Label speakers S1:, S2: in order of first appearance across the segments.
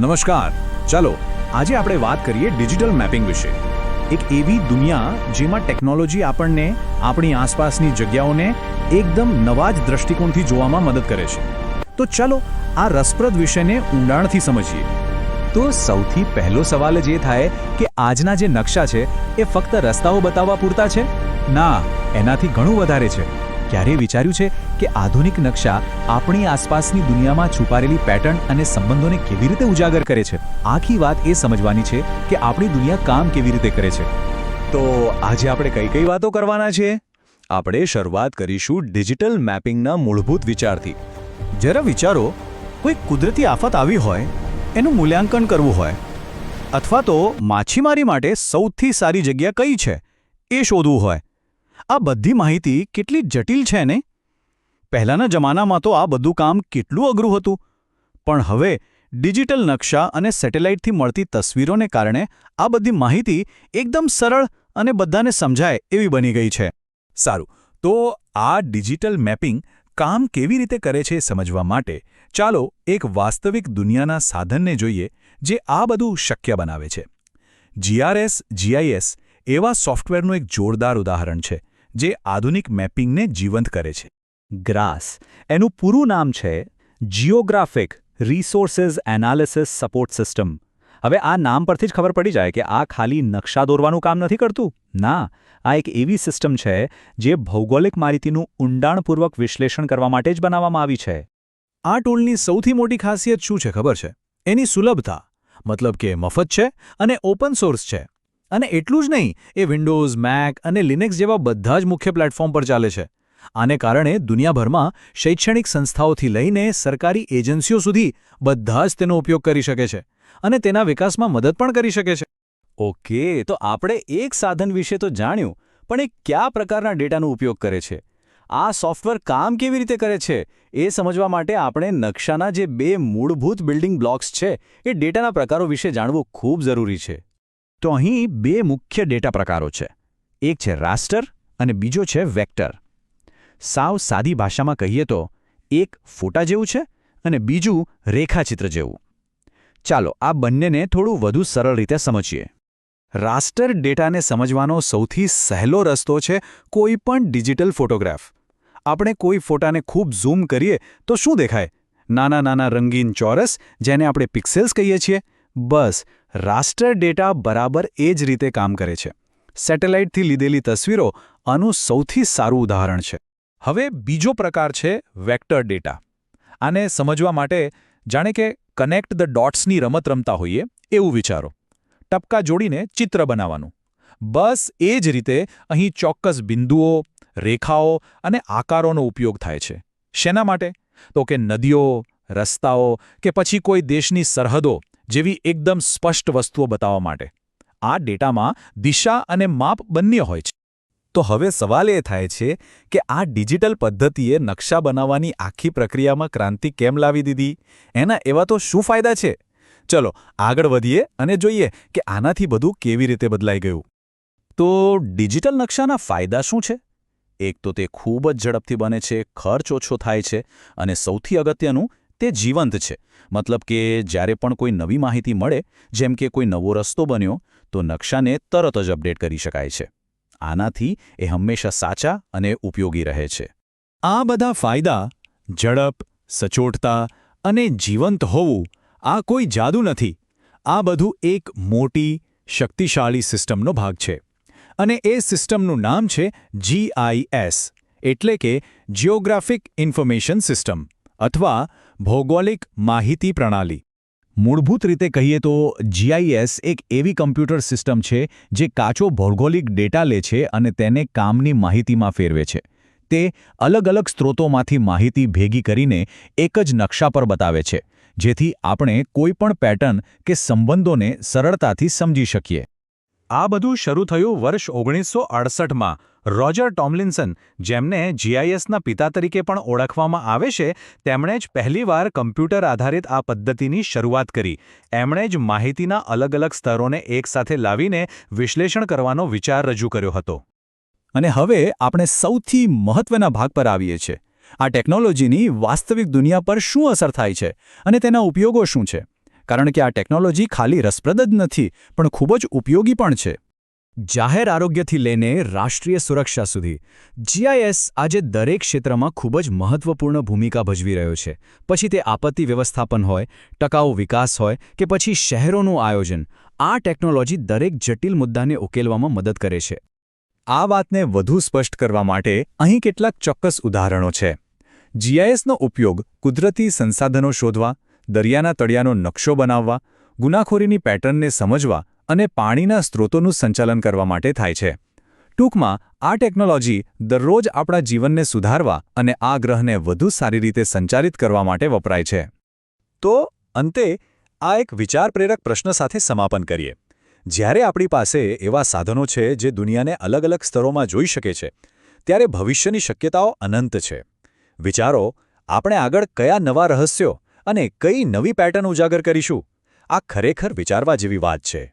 S1: નમસ્કાર. ચાલો, આજે આપણે વાત કરીએ ડિજિટલ મેપિંગ વિશે. એક એવી દુનિયા જેમાં ટેકનોલોજી આપણને આપણી આસપાસની જગ્યાઓને એકદમ નવા જ દ્રષ્ટિકોણથી જોવામાં મદદ કરે છે. તો ચાલો, આ રસપ્રદ વિષયને ઊંડાણથી સમજીએ.
S2: તો સૌથી પહેલો સવાલ જ એ થાય કે આજના જે નકશા છે, એ ફક્ત રસ્તાઓ બતાવવા પૂરતા છે? ના, એનાથી ઘણું વધારે છે. ક્યારે વિચાર્યું છે કે આધુનિક નકશા આપણી આસપાસની દુનિયામાં છુપાયેલી પેટર્ન અને સંબંધોને કેવી રીતે ઉજાગર કરે છે? આખી વાત એ સમજવાની છે કે આપણી દુનિયા કામ કેવી રીતે કરે છે. તો આજે આપણે કઈ કઈ વાતો કરવાના છે આપણે શરૂઆત કરીશું ડિજિટલ મેપિંગના મૂળભૂત વિચારથી.
S1: જરા વિચારો, કોઈ કુદરતી આફત આવી હોય, એનું મૂલ્યાંકન કરવું હોય, અથવા તો માછીમારી માટે સૌથી સારી જગ્યા કઈ છે, એ શોધવું હોય આ બધી માહિતી કેટલી જટિલ છે ને? પહેલાંના જમાનામાં તો આ બધું કામ કેટલું અઘરું હતું. પણ હવે ડિજિટલ નકશા અને સેટેલાઇટથી મળતી તસવીરોને કારણે આ બધી માહિતી એકદમ સરળ અને બધાને સમજાય એવી બની ગઈ છે.
S2: સારું, તો આ ડિજિટલ મેપિંગ કામ કેવી રીતે કરે છે સમજવા માટે ચાલો એક વાસ્તવિક દુનિયાના સાધનને જોઈએ જે આ બધું શક્ય બનાવે છે. જીઆરએસ, જીઆઈએસ એવા સોફ્ટવેરનું એક જોરદાર ઉદાહરણ છે. જે આધુનિક મેપિંગને જીવંત કરે છે. ગ્રાસ, એનું પૂરું નામ છે geographic resources analysis support system હવે આ નામ પરથી જ ખબર પડી જાય કે આ ખાલી નકશા દોરવાનું કામ નથી કરતું. ના, આ એક એવી સિસ્ટમ છે જે ભૌગોલિક માહિતીનું ઊંડાણપૂર્વક વિશ્લેષણ કરવા માટે જ બનાવવામાં આવી છે.
S1: આ ટૂલની સૌથી મોટી ખાસિયત શું છે ખબર છે? એની સુલભતા, મતલબ કે મફત છે અને ઓપન સોર્સ છે. અને એટલું જ નહીં, એ વિન્ડોઝ મેક અને લિનેક્સ જેવા બધા જ મુખ્ય પ્લેટફોર્મ પર ચાલે છે. આને કારણે દુનિયાભરમાં શૈક્ષણિક સંસ્થાઓથી લઈને સરકારી એજન્સીઓ સુધી બધા જ તેનો ઉપયોગ કરી શકે છે અને તેના વિકાસમાં મદદ પણ કરી શકે છે.
S2: ઓકે, તો આપણે એક સાધન વિશે તો જાણ્યું, પણ એ કયા પ્રકારના ડેટાનો ઉપયોગ કરે છે? આ સોફ્ટવેર કામ કેવી રીતે કરે છે? એ સમજવા માટે આપણે નકશાના જે બે મૂળભૂત બિલ્ડિંગ બ્લોક્સ છે, એ ડેટાના પ્રકારો વિશે જાણવું ખૂબ જરૂરી છે.
S1: તો અહીં બે મુખ્ય ડેટા પ્રકારો છે. એક છે રાસ્ટર અને બીજો છે વેક્ટર. સાવ સાદી ભાષામાં કહીએ તો, એક ફોટા જેવું છે અને બીજું રેખાચિત્ર જેવું. ચાલો આ બંનેને થોડું વધુ સરળ રીતે સમજીએ. રાસ્ટર ડેટાને સમજવાનો સૌથી સહેલો રસ્તો છે કોઈ પણ ડિજિટલ ફોટોગ્રાફ. આપણે કોઈ ફોટાને ખૂબ ઝૂમ કરીએ તો શું દેખાય? નાના નાના રંગીન ચોરસ, જેને આપણે પિક્સેલ્સ કહીએ છીએ. બસ રાસ્ટર ડેટા બરાબર એ જ રીતે કામ કરે છે. સેટેલાઇટથી લીધેલી તસવીરો આનું સૌથી સારું ઉદાહરણ છે. હવે બીજો પ્રકાર છે વેક્ટર ડેટા. આને સમજવા માટે જાણે કે કનેક્ટ ધ ડોટ્સની રમત રમતા હોઈએ એવું વિચારો. ટપકા જોડીને ચિત્ર બનાવવાનું. બસ એ જ રીતે અહીં ચોક્કસ બિંદુઓ, રેખાઓ અને આકારોનો ઉપયોગ થાય છે. શેના માટે? તો કે નદીઓ, રસ્તાઓ કે પછી કોઈ દેશની સરહદો જેવી એકદમ સ્પષ્ટ વસ્તુઓ બતાવવા માટે. આ ડેટામાં દિશા અને માપ બંને હોય છે.
S2: તો હવે સવાલ એ થાય છે કે આ ડિજિટલ પદ્ધતિએ નકશા બનાવવાની આખી પ્રક્રિયામાં ક્રાંતિ કેમ લાવી દીધી? એના એવા તો શું ફાયદા છે? ચલો, આગળ વધીએ અને જોઈએ કે આનાથી બધું કેવી રીતે બદલાઈ ગયું. તો ડિજિટલ નકશાના ફાયદા શું છે? એક તો તે ખૂબ જ ઝડપથી બને છે, ખર્ચ ઓછો થાય છે અને સૌથી અગત્યનું તે જીવંત છે. મતલબ કે જ્યારે પણ કોઈ નવી માહિતી મળે, જેમ કે કોઈ નવો રસ્તો બન્યો, તો નકશાને તરત જ અપડેટ કરી શકાય છે. આનાથી એ હંમેશા સાચા અને ઉપયોગી રહે છે.
S1: આ બધા ફાયદા, ઝડપ, સચોટતા અને જીવંત હોવું, આ કોઈ જાદુ નથી. આ બધું એક મોટી, શક્તિશાળી સિસ્ટમનો ભાગ છે. અને એ સિસ્ટમનું નામ છે જીઆઈએસ એટલે કે જિયોગ્રાફિક ઇન્ફોર્મેશન સિસ્ટમ અથવા ભૌગોલિક માહિતી પ્રણાલી. મૂળભૂત રીતે કહીએ તો જીઆઈએસ એક એવી કમ્પ્યુટર સિસ્ટમ છે, જે કાચો ભૌગોલિક ડેટા લે છે અને તેને કામની માહિતીમાં ફેરવે છે. તે અલગ અલગ સ્ત્રોતોમાંથી માહિતી ભેગી કરીને એક જ નકશા પર બતાવે છે, જેથી આપણે કોઈપણ પેટર્ન કે સંબંધોને સરળતાથી સમજી શકીએ. આ બધું શરૂ થયું વર્ષ ઓગણીસો અડસઠમાં. રોજર ટોમલિન્સન, જેમને જીઆઈએસના પિતા તરીકે પણ ઓળખવામાં આવે છે, તેમણે જ પહેલીવાર કમ્પ્યુટર આધારિત આ પદ્ધતિની શરૂઆત કરી. એમણે જ માહિતીના અલગ અલગ સ્તરોને એકસાથે લાવીને વિશ્લેષણ કરવાનો વિચાર રજૂ કર્યો હતો. અને હવે આપણે સૌથી મહત્વના ભાગ પર આવીએ છીએ. આ ટેકનોલોજીની વાસ્તવિક દુનિયા પર શું અસર થાય છે અને તેના ઉપયોગો શું છે? કારણ કે આ ટેકનોલોજી ખાલી રસપ્રદ જ નથી, પણ ખૂબ જ ઉપયોગી પણ છે.
S3: જાહેર આરોગ્યથી લઈને રાષ્ટ્રીય સુરક્ષા સુધી જીઆઈએસ આજે દરેક ક્ષેત્રમાં ખૂબ જ મહત્વપૂર્ણ ભૂમિકા ભજવી રહ્યો છે. પછી તે આપત્તિ વ્યવસ્થાપન હોય, ટકાઉ વિકાસ હોય કે પછી શહેરોનું આયોજન, આ ટેકનોલોજી દરેક જટિલ મુદ્દાને ઉકેલવામાં મદદ કરે છે.
S1: આ વાતને વધુ સ્પષ્ટ કરવા માટે અહીં કેટલાક ચોક્કસ ઉદાહરણો છે. જીઆઈએસનો ઉપયોગ કુદરતી સંસાધનો શોધવા દરિયાના તળિયાનો નકશો બનાવવા, ગુનાખોરીની પેટર્નને સમજવા અને પાણીના સ્ત્રોતોનું સંચાલન કરવા માટે થાય છે. ટૂંકમાં, આ ટેકનોલોજી દરરોજ આપણા જીવનને સુધારવા અને આ ગ્રહને વધુ સારી રીતે સંચાલિત કરવા માટે વપરાય છે. તો, અંતે, આ એક વિચારપ્રેરક પ્રશ્ન સાથે સમાપન કરીએ. જ્યારે આપણી પાસે એવા સાધનો છે જે દુનિયાને અલગ અલગ સ્તરોમાં જોઈ શકે છે, ત્યારે ભવિષ્યની શક્યતાઓ અનંત છે. વિચારો, આપણે આગળ કયા નવા રહસ્યો અને કઈ નવી પેટર્ન ઉજાગર કરીશું આ ખરેખર વિચારવા જેવી વાત છે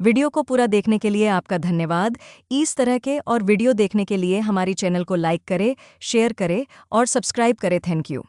S4: वीडियो को पूरा देखने के लिए आपका धन्यवाद इस तरह के और वीडियो देखने के लिए हमारी चैनल को लाइक करें शेयर करें और सब्सक्राइब करें थैंक यू